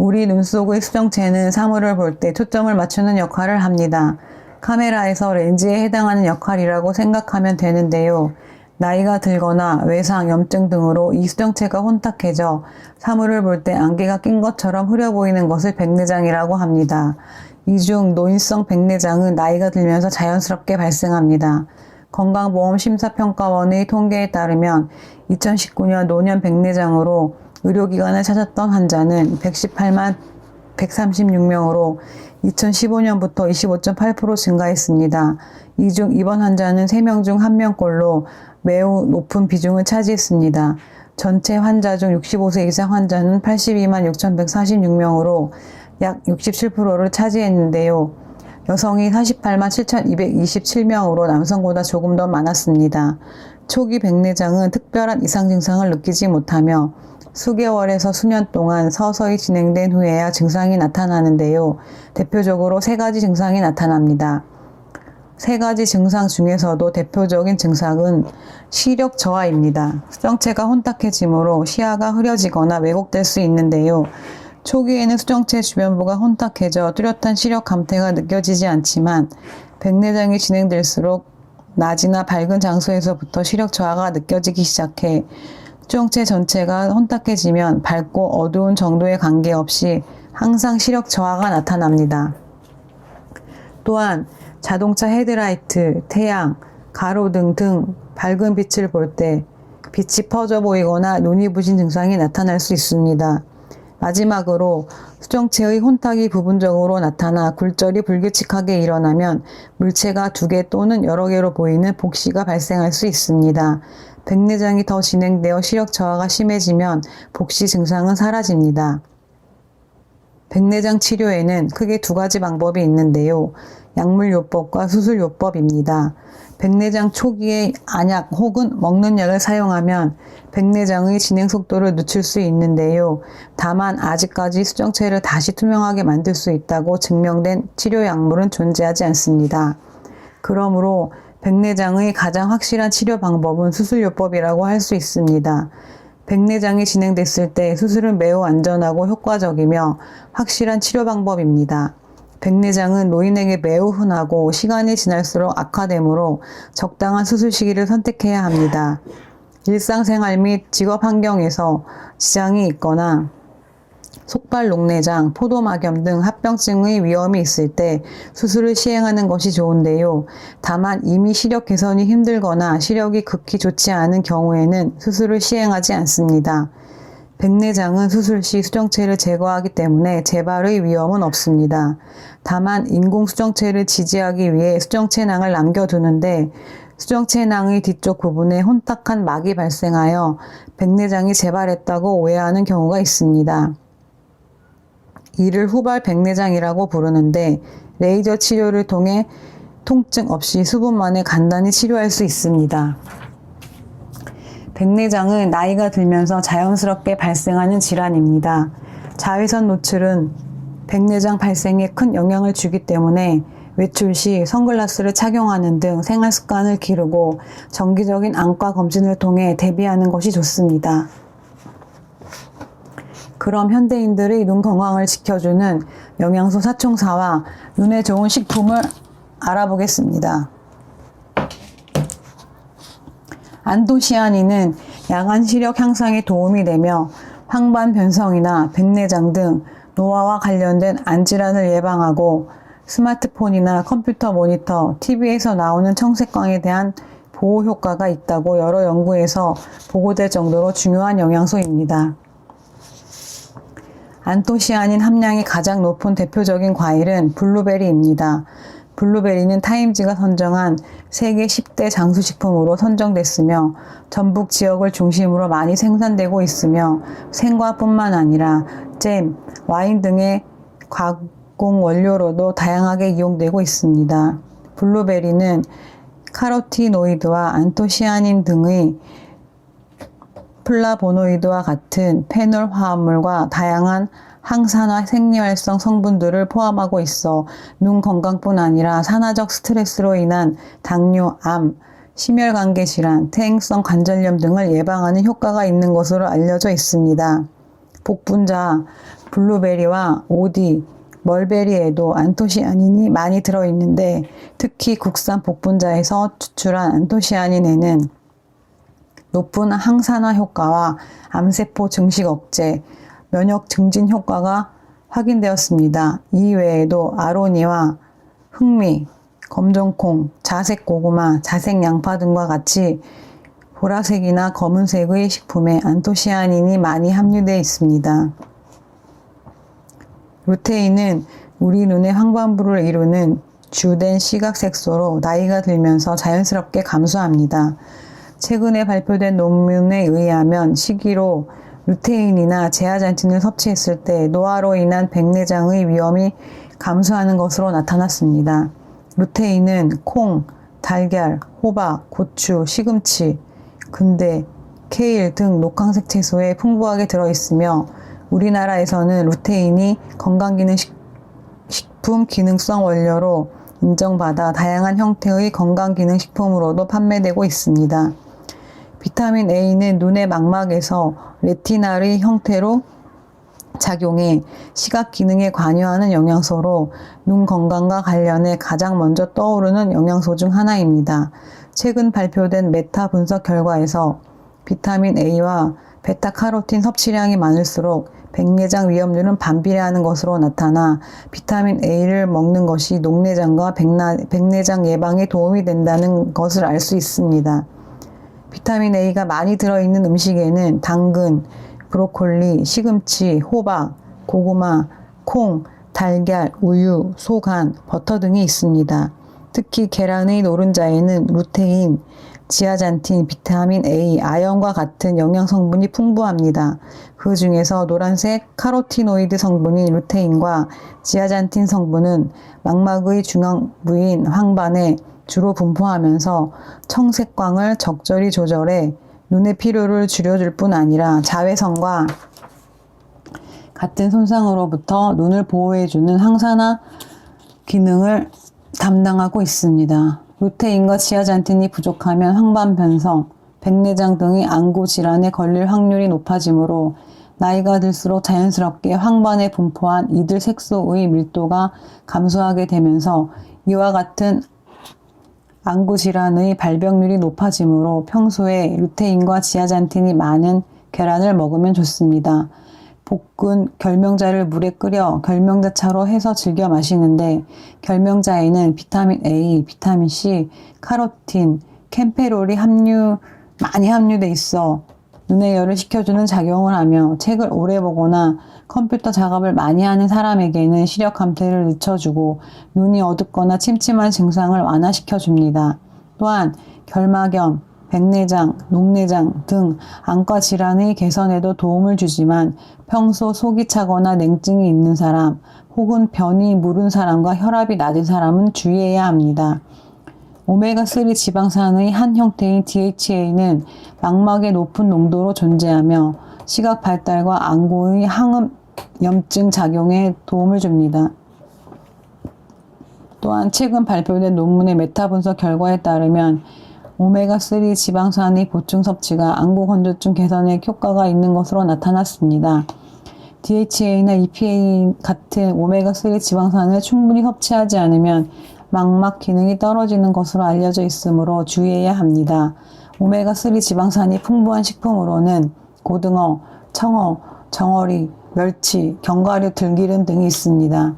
우리 눈 속의 수정체는 사물을 볼 때 초점을 맞추는 역할을 합니다. 카메라에서 렌즈에 해당하는 역할이라고 생각하면 되는데요. 나이가 들거나 외상, 염증 등으로 이 수정체가 혼탁해져 사물을 볼 때 안개가 낀 것처럼 흐려 보이는 것을 백내장이라고 합니다. 이 중 노인성 백내장은 나이가 들면서 자연스럽게 발생합니다. 건강보험심사평가원의 통계에 따르면 2019년 노년 백내장으로 의료기관을 찾았던 환자는 118만 136명으로 2015년부터 25.8% 증가했습니다. 이 중 입원 환자는 3명 중 1명꼴로 매우 높은 비중을 차지했습니다. 전체 환자 중 65세 이상 환자는 82만 6,146명으로 약 67%를 차지했는데요. 여성이 48만 7,227명으로 남성보다 조금 더 많았습니다. 초기 백내장은 특별한 이상 증상을 느끼지 못하며 수개월에서 수년 동안 서서히 진행된 후에야 증상이 나타나는데요. 대표적으로 세 가지 증상이 나타납니다. 세 가지 증상 중에서도 대표적인 증상은 시력 저하입니다. 수정체가 혼탁해지므로 시야가 흐려지거나 왜곡될 수 있는데요. 초기에는 수정체 주변부가 혼탁해져 뚜렷한 시력 감퇴가 느껴지지 않지만 백내장이 진행될수록 낮이나 밝은 장소에서부터 시력 저하가 느껴지기 시작해 수정체 전체가 혼탁해지면 밝고 어두운 정도에 관계없이 항상 시력 저하가 나타납니다. 또한 자동차 헤드라이트, 태양, 가로등 등 밝은 빛을 볼 때 빛이 퍼져 보이거나 눈이 부신 증상이 나타날 수 있습니다. 마지막으로 수정체의 혼탁이 부분적으로 나타나 굴절이 불규칙하게 일어나면 물체가 두 개 또는 여러 개로 보이는 복시가 발생할 수 있습니다. 백내장이 더 진행되어 시력 저하가 심해지면 복시 증상은 사라집니다. 백내장 치료에는 크게 두 가지 방법이 있는데요. 약물요법과 수술요법입니다. 백내장 초기에 안약 혹은 먹는 약을 사용하면 백내장의 진행 속도를 늦출 수 있는데요. 다만 아직까지 수정체를 다시 투명하게 만들 수 있다고 증명된 치료 약물은 존재하지 않습니다. 그러므로 백내장의 가장 확실한 치료 방법은 수술요법이라고 할 수 있습니다. 백내장이 진행됐을 때 수술은 매우 안전하고 효과적이며 확실한 치료 방법입니다. 백내장은 노인에게 매우 흔하고 시간이 지날수록 악화되므로 적당한 수술 시기를 선택해야 합니다. 일상생활 및 직업 환경에서 지장이 있거나 속발 녹내장, 포도막염 등 합병증의 위험이 있을 때 수술을 시행하는 것이 좋은데요. 다만 이미 시력 개선이 힘들거나 시력이 극히 좋지 않은 경우에는 수술을 시행하지 않습니다. 백내장은 수술 시 수정체를 제거하기 때문에 재발의 위험은 없습니다. 다만 인공 수정체를 지지하기 위해 수정체 낭을 남겨두는데 수정체 낭의 뒤쪽 부분에 혼탁한 막이 발생하여 백내장이 재발했다고 오해하는 경우가 있습니다. 이를 후발 백내장이라고 부르는데 레이저 치료를 통해 통증 없이 수분 만에 간단히 치료할 수 있습니다. 백내장은 나이가 들면서 자연스럽게 발생하는 질환입니다. 자외선 노출은 백내장 발생에 큰 영향을 주기 때문에 외출 시 선글라스를 착용하는 등 생활 습관을 기르고 정기적인 안과 검진을 통해 대비하는 것이 좋습니다. 그럼 현대인들의 눈 건강을 지켜주는 영양소 사총사와 눈에 좋은 식품을 알아보겠습니다. 안토시아닌은 야간 시력 향상에 도움이 되며 황반 변성이나 백내장 등 노화와 관련된 안질환을 예방하고 스마트폰이나 컴퓨터 모니터, TV에서 나오는 청색광에 대한 보호 효과가 있다고 여러 연구에서 보고될 정도로 중요한 영양소입니다. 안토시아닌 함량이 가장 높은 대표적인 과일은 블루베리입니다. 블루베리는 타임즈가 선정한 세계 10대 장수식품으로 선정됐으며 전북 지역을 중심으로 많이 생산되고 있으며 생과뿐만 아니라 잼, 와인 등의 가공 원료로도 다양하게 이용되고 있습니다. 블루베리는 카로티노이드와 안토시아닌 등의 플라보노이드와 같은 페놀 화합물과 다양한 항산화 생리활성 성분들을 포함하고 있어 눈 건강뿐 아니라 산화적 스트레스로 인한 당뇨, 암, 심혈관계 질환, 퇴행성 관절염 등을 예방하는 효과가 있는 것으로 알려져 있습니다. 복분자, 블루베리와 오디, 멀베리에도 안토시아닌이 많이 들어있는데 특히 국산 복분자에서 추출한 안토시아닌에는 높은 항산화 효과와 암세포 증식 억제, 면역 증진 효과가 확인되었습니다. 이외에도 아로니와 흑미, 검정콩, 자색 고구마, 자색 양파 등과 같이 보라색이나 검은색의 식품에 안토시아닌이 많이 함유되어 있습니다. 루테인은 우리 눈의 황반부를 이루는 주된 시각 색소로 나이가 들면서 자연스럽게 감소합니다. 최근에 발표된 논문에 의하면 시기로 루테인이나 제아잔틴을 섭취했을 때 노화로 인한 백내장의 위험이 감소하는 것으로 나타났습니다. 루테인은 콩, 달걀, 호박, 고추, 시금치, 근대, 케일 등 녹황색 채소에 풍부하게 들어있으며 우리나라에서는 루테인이 건강기능 식- 식품 기능성 원료로 인정받아 다양한 형태의 건강기능식품으로도 판매되고 있습니다. 비타민 A는 눈의 망막에서 레티날의 형태로 작용해 시각 기능에 관여하는 영양소로 눈 건강과 관련해 가장 먼저 떠오르는 영양소 중 하나입니다. 최근 발표된 메타 분석 결과에서 비타민 A와 베타카로틴 섭취량이 많을수록 백내장 위험률은 반비례하는 것으로 나타나 비타민 A를 먹는 것이 녹내장과 백내장 예방에 도움이 된다는 것을 알 수 있습니다. 비타민 A가 많이 들어있는 음식에는 당근, 브로콜리, 시금치, 호박, 고구마, 콩, 달걀, 우유, 소간, 버터 등이 있습니다. 특히 계란의 노른자에는 루테인, 지아잔틴, 비타민 A, 아연과 같은 영양 성분이 풍부합니다. 그 중에서 노란색 카로티노이드 성분인 루테인과 지아잔틴 성분은 망막의 중앙 부인 황반에 주로 분포하면서 청색광을 적절히 조절해 눈의 피로를 줄여줄 뿐 아니라 자외선과 같은 손상으로부터 눈을 보호해주는 항산화 기능을 담당하고 있습니다. 루테인과 지아잔틴이 부족하면 황반 변성, 백내장 등의 안구 질환에 걸릴 확률이 높아지므로 나이가 들수록 자연스럽게 황반에 분포한 이들 색소의 밀도가 감소하게 되면서 이와 같은 안구 질환의 발병률이 높아지므로 평소에 루테인과 지아잔틴이 많은 계란을 먹으면 좋습니다. 볶은 결명자를 물에 끓여 결명자차로 해서 즐겨 마시는데 결명자에는 비타민 A, 비타민 C, 카로틴, 캠페롤이 함유 많이 함유돼 있어 눈의 열을 식혀주는 작용을 하며 책을 오래 보거나 컴퓨터 작업을 많이 하는 사람에게는 시력 감퇴를 늦춰주고 눈이 어둡거나 침침한 증상을 완화시켜 줍니다. 또한 결막염, 백내장, 녹내장 등 안과 질환의 개선에도 도움을 주지만 평소 속이 차거나 냉증이 있는 사람 혹은 변이 무른 사람과 혈압이 낮은 사람은 주의해야 합니다. 오메가3 지방산의 한 형태인 DHA는 망막에 높은 농도로 존재하며 시각 발달과 안구의 항음 염증 작용에 도움을 줍니다. 또한 최근 발표된 논문의 메타 분석 결과에 따르면 오메가3 지방산의 보충 섭취가 안구 건조증 개선에 효과가 있는 것으로 나타났습니다. DHA나 EPA 같은 오메가3 지방산을 충분히 섭취하지 않으면 망막 기능이 떨어지는 것으로 알려져 있으므로 주의해야 합니다. 오메가3 지방산이 풍부한 식품으로는 고등어, 청어, 정어리, 멸치, 견과류, 들기름 등이 있습니다.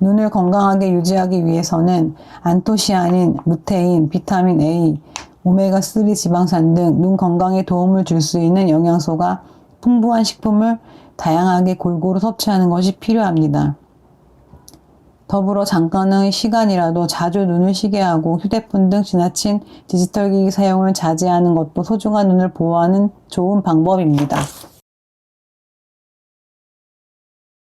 눈을 건강하게 유지하기 위해서는 안토시아닌, 루테인, 비타민 A, 오메가3 지방산 등 눈 건강에 도움을 줄 수 있는 영양소가 풍부한 식품을 다양하게 골고루 섭취하는 것이 필요합니다. 더불어 잠깐의 시간이라도 자주 눈을 쉬게 하고 휴대폰 등 지나친 디지털 기기 사용을 자제하는 것도 소중한 눈을 보호하는 좋은 방법입니다.